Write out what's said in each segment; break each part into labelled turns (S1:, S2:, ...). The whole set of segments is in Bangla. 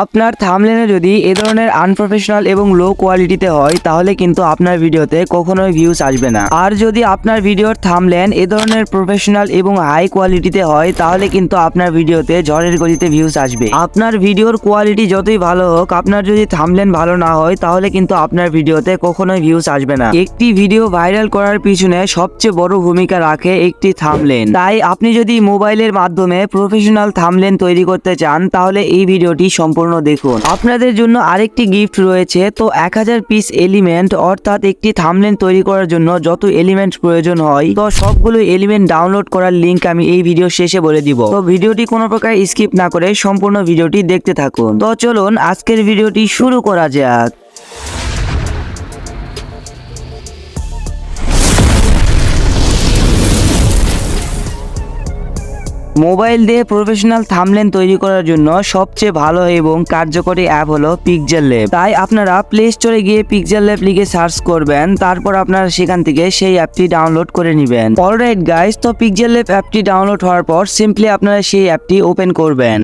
S1: আপনার থামলেনে যদি এ ধরনের আনপ্রফেশনাল এবং লো কোয়ালিটিতে হয়, তাহলে কিন্তু আপনার ভিডিওতে কখনোই ভিউজ আসবে না। আর যদি আপনার ভিডিওর থামলেন এ ধরনের প্রফেশনাল এবং হাই কোয়ালিটিতে হয়, তাহলে কিন্তু আপনার ভিডিওতে ঝড়ের গতিতে ভিউজ আসবে। আপনার ভিডিওর কোয়ালিটি যতই ভালো হোক, আপনার যদি থামলেন ভালো না হয়, তাহলে কিন্তু আপনার ভিডিওতে কখনোই ভিউজ আসবে না। একটি ভিডিও ভাইরাল করার পিছনে সবচেয়ে বড় ভূমিকা রাখে একটি থামলেন তাই আপনি যদি মোবাইলের মাধ্যমে প্রফেশনাল থামলেন তৈরি করতে চান, তাহলে এই ভিডিওটি সম্পূর্ণ দেখুন। আপনাদের জন্য আরেকটি গিফট রয়েছে, তো এক হাজার পিস এলিমেন্ট অর্থাৎ একটি থামলেন তৈরি করার জন্য যত এলিমেন্ট প্রয়োজন হয়, তো সবগুলো এলিমেন্ট ডাউনলোড করার লিঙ্ক আমি এই ভিডিও শেষে বলে দিব। তো ভিডিওটি কোনো প্রকার স্কিপ না করে সম্পূর্ণ ভিডিওটি দেখতে থাকুন। তো চলুন আজকের ভিডিওটি শুরু করা যাক। মোবাইল দিয়ে প্রফেশনাল থামলেন তৈরি করার জন্য সবচেয়ে ভালো এবং কার্যকরী অ্যাপ হলো পিকজেল ল্যাব তাই আপনারা প্লে স্টোরে গিয়ে পিকজেল ল্যাব লিখে সার্চ করবেন, তারপর আপনারা সেখান থেকে সেই অ্যাপটি ডাউনলোড করে নেবেন। অলরাইট গাইস তো পিকজেল ল্যাব অ্যাপটি ডাউনলোড হওয়ার পর সিম্পলি আপনারা সেই অ্যাপটি ওপেন করবেন।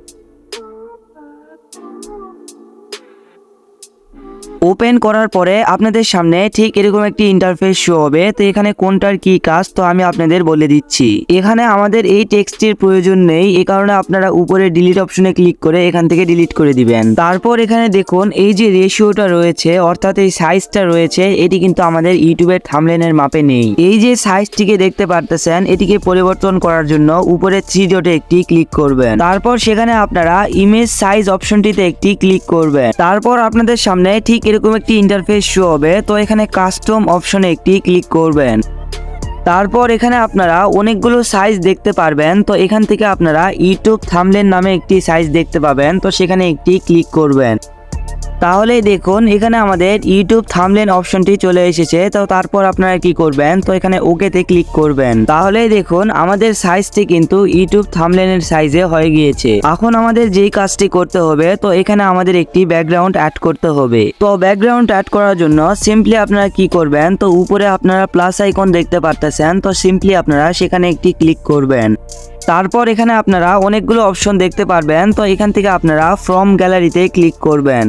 S1: ওপেন করার পরে আপনাদের সামনে ঠিক এরকম একটি ইন্টারফেস শো হবে। তো এখানে কোনটার কি কাজ, তো আমি আপনাদের বলে দিচ্ছি। এখানে আমাদের এই টেক্সটির প্রয়োজন নেই এই কারণে আপনারা উপরে ডিলিট অপশনে ক্লিক করে এখান থেকে ডিলিট করে দিবেন। তারপর এখানে দেখুন, এই যে রেশিওটা রয়েছে, অর্থাৎ এই সাইজটা রয়েছে, এটি কিন্তু আমাদের ইউটিউবের থামলেনের মাপে নেই। এই যে সাইজটিকে দেখতে পারতেছেন, এটিকে পরিবর্তন করার জন্য উপরে থ্রি ডটে একটি ক্লিক করবেন। তারপর সেখানে আপনারা ইমেজ সাইজ অপশনটিতে একটি ক্লিক করবেন। তারপর আপনাদের সামনে ঠিক এরকম একটি ইন্টারফেস শো হবে, তো এখানে কাস্টম অপশনে একটি ক্লিক করবেন। তারপর এখানে আপনারা অনেকগুলো সাইজ দেখতে পারবেন, তো এখান থেকে আপনারা ইউটিউব থামলেন নামে একটি সাইজ দেখতে পাবেন, তো সেখানে একটি ক্লিক করবেন। তাহলে দেখুন, এখানে আমাদের ইউটিউব থামলেন অপশনটি চলে এসেছে। তো তারপর আপনারা কি করবেন? তো এখানে ওকেতে ক্লিক করবেন। তাহলে দেখুন, আমাদের সাইজটি কিন্তু ইউটিউব থামলেনের সাইজে হয়ে গিয়েছে। এখন আমাদের যেই কাজটি করতে হবে, তো এখানে আমাদের একটি ব্যাকগ্রাউন্ড অ্যাড করতে হবে। তো ব্যাকগ্রাউন্ড অ্যাড করার জন্য সিম্পলি আপনারা কি করবেন? তো উপরে আপনারা প্লাস আইকন দেখতে পারতেছেন, তো সিম্পলি আপনারা সেখানে একটি ক্লিক করবেন। তারপর এখানে আপনারা অনেকগুলো অপশন দেখতে পারবেন, তো এখান থেকে আপনারা ফ্রম গ্যালারিতে ক্লিক করবেন।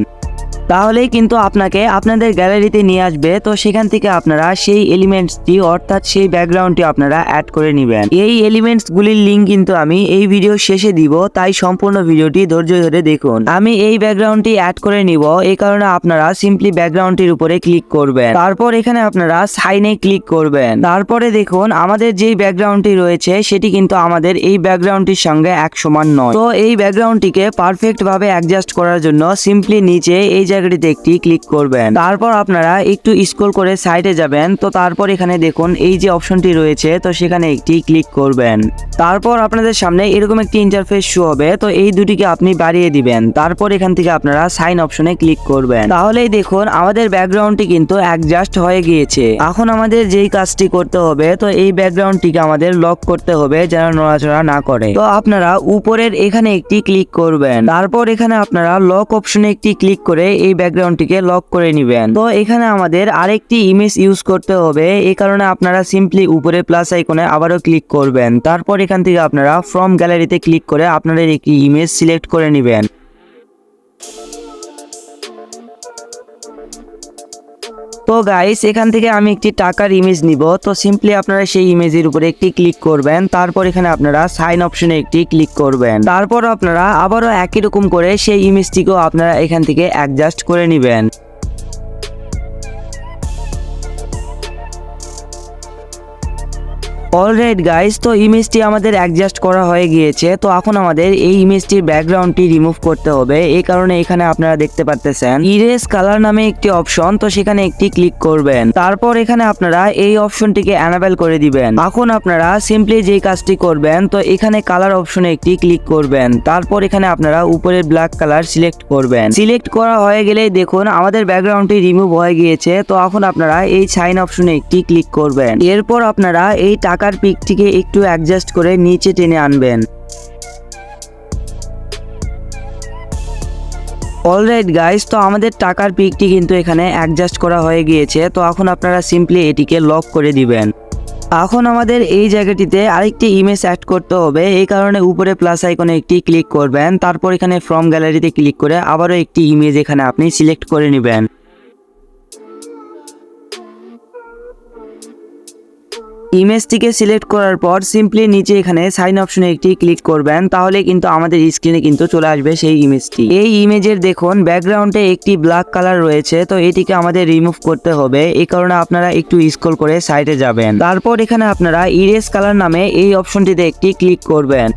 S1: তাহলেই কিন্তু আপনাকে আপনাদের গ্যালারিতে নিয়ে আসবে। তো সেখান থেকে আপনারা সেই এলিমেন্টসটি, অর্থাৎ সেই ব্যাকগ্রাউন্ডটি আপনারা অ্যাড করে নেবেন। এই এলিমেন্টসগুলির লিঙ্ক কিন্তু আমি এই ভিডিও শেষে দিব। তাই সম্পূর্ণ ভিডিওটি ধৈর্য ধরে দেখুন। আমি এই ব্যাকগ্রাউন্ডটি অ্যাড করে নিব। এই কারণে আপনারা সিম্পলি ব্যাকগ্রাউন্ডটির উপরে ক্লিক করবেন। তারপর এখানে আপনারা সাইনে ক্লিক করবেন। তারপরে দেখুন, আমাদের যেই ব্যাকগ্রাউন্ডটি রয়েছে, সেটি কিন্তু আমাদের এই ব্যাকগ্রাউন্ডটির সঙ্গে এক সমান নয়। তো এই ব্যাকগ্রাউন্ডটিকে পারফেক্ট ভাবে অ্যাডজাস্ট করার জন্য সিম্পলি নিচে এই জায়গাটিতে একটি ক্লিক করবেন। তারপর আপনারা একটু স্ক্রল করে সাইডে যাবেন। তো তারপর এখানে দেখুন, এই যে অপশনটি রয়েছে, তো সেখানে একটি ক্লিক করবেন। তারপর আপনাদের সামনে এরকম একটি ইন্টারফেস শো হবে, তো এই দুটিকে আপনি বাড়িয়ে দিবেন। তারপর এখান থেকে আপনারা সাইন অপশনে ক্লিক করবেন। তাহলেই দেখুন, আমাদের ব্যাকগ্রাউন্ডটি কিন্তু অ্যাডজাস্ট হয়ে গিয়েছে। এখন আমাদের যেই কাজটি করতে হবে, তো এই ব্যাকগ্রাউন্ডটিকে আমাদের লক করতে হবে, যেন নড়াচড়া না করে। তো আপনারা উপরের এখানে একটি ক্লিক করবেন। তারপর এখানে আপনারা লক অপশনে একটি ক্লিক করে এই ব্যাকগ্রাউন্ডটিকে লক করে নেবেন। তো এখানে আমাদের আরেকটি ইমেজ ইউজ করতে হবে। এই কারণে আপনারা সিম্পলি উপরে প্লাস আইকনে আবারও ক্লিক করবেন। তারপর এখান থেকে আপনারা ফ্রম গ্যালারিতে ক্লিক করে আপনাদের একটি ইমেজ সিলেক্ট করে নেবেন। তো গাইস এখান থেকে আমি একটি টাকার ইমেজ নিব। তো সিম্পলি আপনারা সেই ইমেজের উপরে একটি ক্লিক করবেন। তারপর এখানে আপনারা সাইন অপশনে একটি ক্লিক করবেন। তারপর আপনারা আবারও একই রকম করে সেই ইমেজটিকেও আপনারা এখান থেকে অ্যাডজাস্ট করে নেবেন। অলরাইট গাইস তো ইমেজটি আমাদের অ্যাডজাস্ট করা হয়ে গিয়েছে। তো এখন আমাদের এই ইমেজটির ব্যাকগ্রাউন্ডটি রিমুভ করতে হবে। এই কারণে এখানে আপনারা দেখতে পারতেছেন ইরেজ কালার নামে একটি অপশন তো সেখানে একটি ক্লিক করবেন। তারপর এখানে আপনারা এই অপশনটিকে অ্যানাবেল করে দিবেন। এখন আপনারা সিম্পলি যেই কাজটি করবেন, তো এখানে কালার অপশনে একটি ক্লিক করবেন। তারপর এখানে আপনারা উপরে ব্ল্যাক কালার সিলেক্ট করবেন। সিলেক্ট করা হয়ে গেলে দেখুন, আমাদের ব্যাকগ্রাউন্ডটি রিমুভ হয়ে গিয়েছে। তো এখন আপনারা এই সাইন অপশনে একটি ক্লিক করবেন। এরপর আপনারা এই টাকার পিকটিকে একটু অ্যাডজাস্ট করে নিচে টেনে আনবেন। অলরাইট গাইস তো আমাদের টাকার পিকটি কিন্তু এখানে অ্যাডজাস্ট করা হয়ে গিয়েছে, তো এখন আপনারা সিম্পলি এটিকে লক করে দিবেন। এখন আমাদের এই জায়গাটিতে আরেকটি ইমেজ অ্যাড করতে হবে, এই কারণে উপরে প্লাস আইকনে একটি ক্লিক করবেন, তারপর এখানে ফ্রম গ্যালারিতে ক্লিক করে আবারও একটি ইমেজ এখানে আপনি সিলেক্ট করে নেবেন। ইমেজটিকে সিলেক্ট করার পর সিম্পলি নিচে এখানে সাইন অপশনে একটি ক্লিক করবেন, তাহলে কিন্তু আমাদের স্ক্রিনে কিন্তু চলে আসবে সেই ইমেজটি। এই ইমেজের দেখুন, ব্যাকগ্রাউন্ডে একটি ব্ল্যাক কালার রয়েছে, তো এটিকে আমাদের রিমুভ করতে হবে। এই কারণে আপনারা একটু স্ক্রল করে সাইডে যাবেন। তারপর এখানে আপনারা ইরেস কালার নামে এই অপশনটিতে একটি ক্লিক করবেন।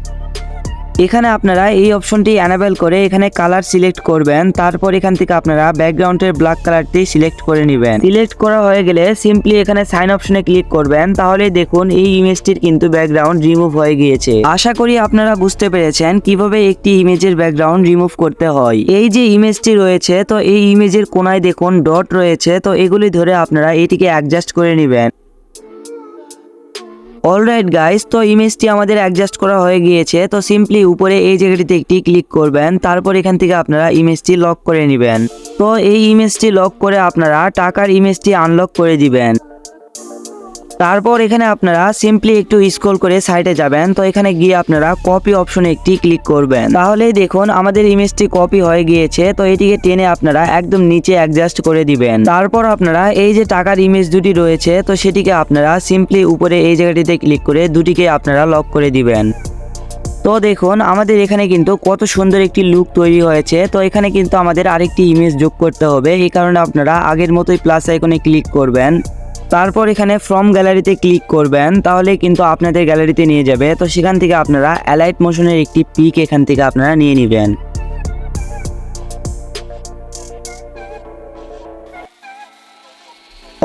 S1: এখানে আপনারা এই অপশনটি অ্যানাবেল করে এখানে কালার সিলেক্ট করবেন। তারপর এখান থেকে আপনারা ব্যাকগ্রাউন্ডের ব্ল্যাক কালারটি সিলেক্ট করে নেবেন। সিলেক্ট করা হয়ে গেলে সিম্পলি এখানে সাইন অপশনে ক্লিক করবেন। তাহলে দেখুন এই ইমেজটির কিন্তু ব্যাকগ্রাউন্ড রিমুভ হয়ে গিয়েছে। আশা করি আপনারা বুঝতে পেরেছেন কীভাবে একটি ইমেজের ব্যাকগ্রাউন্ড রিমুভ করতে হয়। এই যে ইমেজটি রয়েছে, তো এই ইমেজের কোনায় দেখুন ডট রয়েছে, তো এগুলি ধরে আপনারা এটিকে অ্যাডজাস্ট করে নেবেন। অলরাইট গাইস তো ইমেজটি আমাদের অ্যাডজাস্ট করা হয়ে গিয়েছে, তো সিম্পলি উপরে এই জায়গাটিতে একটি ক্লিক করবেন, তারপর এখান থেকে আপনারা ইমেজটি লক করে নেবেন। তো এই ইমেজটি লক করে আপনারা টাকার ইমেজটি আনলক করে দিবেন। তারপর এখানে আপনারা সিম্পলি একটু স্ক্রল করে সাইডে যাবেন। তো এখানে গিয়ে আপনারা কপি অপশনে একটি ক্লিক করবেন। তাহলে দেখুন আমাদের ইমেজটি কপি হয়ে গিয়েছে। তো এটিকে টেনে আপনারা একদম নিচে অ্যাডজাস্ট করে দিবেন। তারপর আপনারা এই যে টাকার ইমেজ দুটি রয়েছে, তো সেটিকে আপনারা সিম্পলি উপরে এই জায়গাটিতে ক্লিক করে দুটিকে আপনারা লক করে দিবেন। তো দেখুন আমাদের এখানে কিন্তু কত সুন্দর একটি লুক তৈরি হয়েছে। তো এখানে কিন্তু আমাদের আরেকটি ইমেজ যোগ করতে হবে। এই কারণে আপনারা আগের মতোই প্লাস আইকনে ক্লিক করবেন। তারপর এখানে ফ্রম গ্যালারিতে ক্লিক করবেন, তাহলে কিন্তু আপনাদের গ্যালারিতে নিয়ে যাবে। তো সেখান থেকে আপনারা অ্যালাইট মোশনের একটি পিক এখান থেকে আপনারা নিয়ে নেবেন।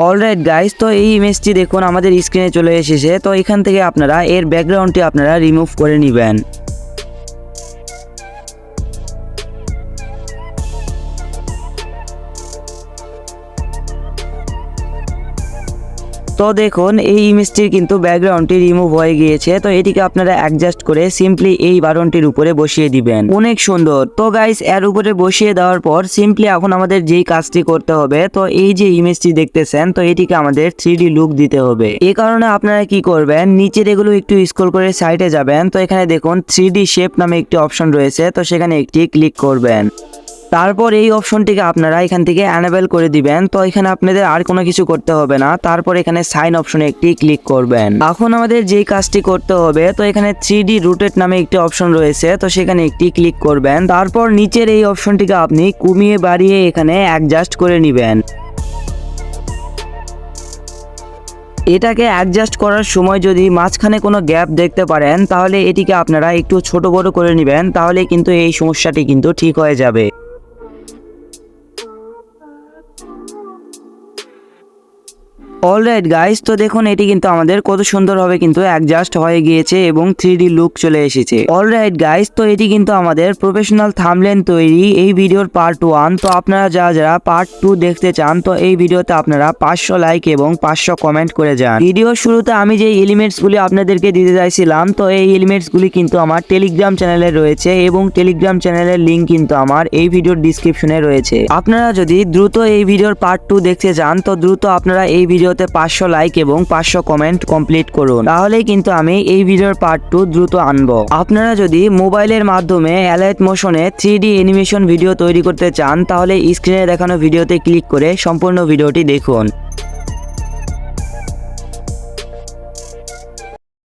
S1: অলরাইট গাইস তো এই ইমেজটি দেখুন, আমাদের স্ক্রিনে চলে এসেছে। তো এখান থেকে আপনারা এর ব্যাকগ্রাউন্ডটি আপনারা রিমুভ করে নেবেন। তো দেখুন, এই ইমেজটির কিন্তু ব্যাকগ্রাউন্ডটি রিমুভ হয়ে গিয়েছে, তো এটিকে আপনারা অ্যাডজাস্ট করে সিম্পলি এই বাটনটির উপরে বসিয়ে দিবেন। অনেক সুন্দর। তো গাইস এর উপরে বসিয়ে দেওয়ার পর সিম্পলি এখন আমাদের যেই কাজটি করতে হবে, তো এই যে ইমেজটি দেখতেছেন, তো এটিকে আমাদের থ্রি লুক দিতে হবে। এই কারণে আপনারা কি করবেন, নিচের এগুলো একটু স্ক্রল করে সাইডে যাবেন, তো এখানে দেখুন থ্রি শেপ নামে একটি অপশন রয়েছে, তো সেখানে একটি ক্লিক করবেন। তারপর এই অপশনটিকে আপনারা এখান থেকে অ্যানেবেল করে দিবেন। তো এখানে আপনাদের আর কোনো কিছু করতে হবে না। তারপর এখানে সাইন অপশনে একটি ক্লিক করবেন। এখন আমাদের যেই কাজটি করতে হবে, তো এখানে থ্রি ডি রুটেড নামে একটি অপশন রয়েছে, তো সেখানে একটি ক্লিক করবেন। তারপর নিচের এই অপশনটিকে আপনি কমিয়ে বাড়িয়ে এখানে অ্যাডজাস্ট করে নেবেন। এটাকে অ্যাডজাস্ট করার সময় যদি মাঝখানে কোনো গ্যাপ দেখতে পারেন, তাহলে এটিকে আপনারা একটু ছোট বড় করে নেবেন, তাহলে কিন্তু এই সমস্যাটি কিন্তু ঠিক হয়ে যাবে। অলরাইট গাইস তো দেখুন, এটি কিন্তু আমাদের কত সুন্দরভাবে কিন্তু অ্যাডজাস্ট হয়ে গিয়েছে এবং থ্রি লুক চলে এসেছে। অলরাইট গাইস তো এটি কিন্তু আমাদের প্রফেশনাল থামলেন তৈরি এই ভিডিওর পার্ট ওয়ান তো আপনারা যারা যারা পার্ট টু দেখতে চান, তো এই ভিডিওতে আপনারা পাঁচশো লাইক এবং পাঁচশো কমেন্ট করে যান। ভিডিওর শুরুতে আমি যে এলিমেন্টস গুলি আপনাদেরকে দিতে চাইছিলাম, তো এই এলিমেন্টস গুলি কিন্তু আমার টেলিগ্রাম চ্যানেলে রয়েছে এবং টেলিগ্রাম চ্যানেলের লিঙ্ক কিন্তু আমার এই ভিডিওর ডিসক্রিপশনে রয়েছে। আপনারা যদি দ্রুত এই ভিডিওর পার্ট টু দেখতে চান, তো দ্রুত আপনারা এই ভিডিওতে পাঁচশো লাইক এবং পাঁচশো কমেন্ট কমপ্লিট করুন। তাহলেই কিন্তু আমি এই ভিডিওর পার্ট টু দ্রুত আনব। আপনারা যদি মোবাইলের মাধ্যমে অ্যালাইট মোশনে থ্রি ডি অ্যানিমেশন ভিডিও তৈরি করতে চান, তাহলে স্ক্রিনে দেখানো ভিডিওতে ক্লিক করে সম্পূর্ণ ভিডিওটি দেখুন।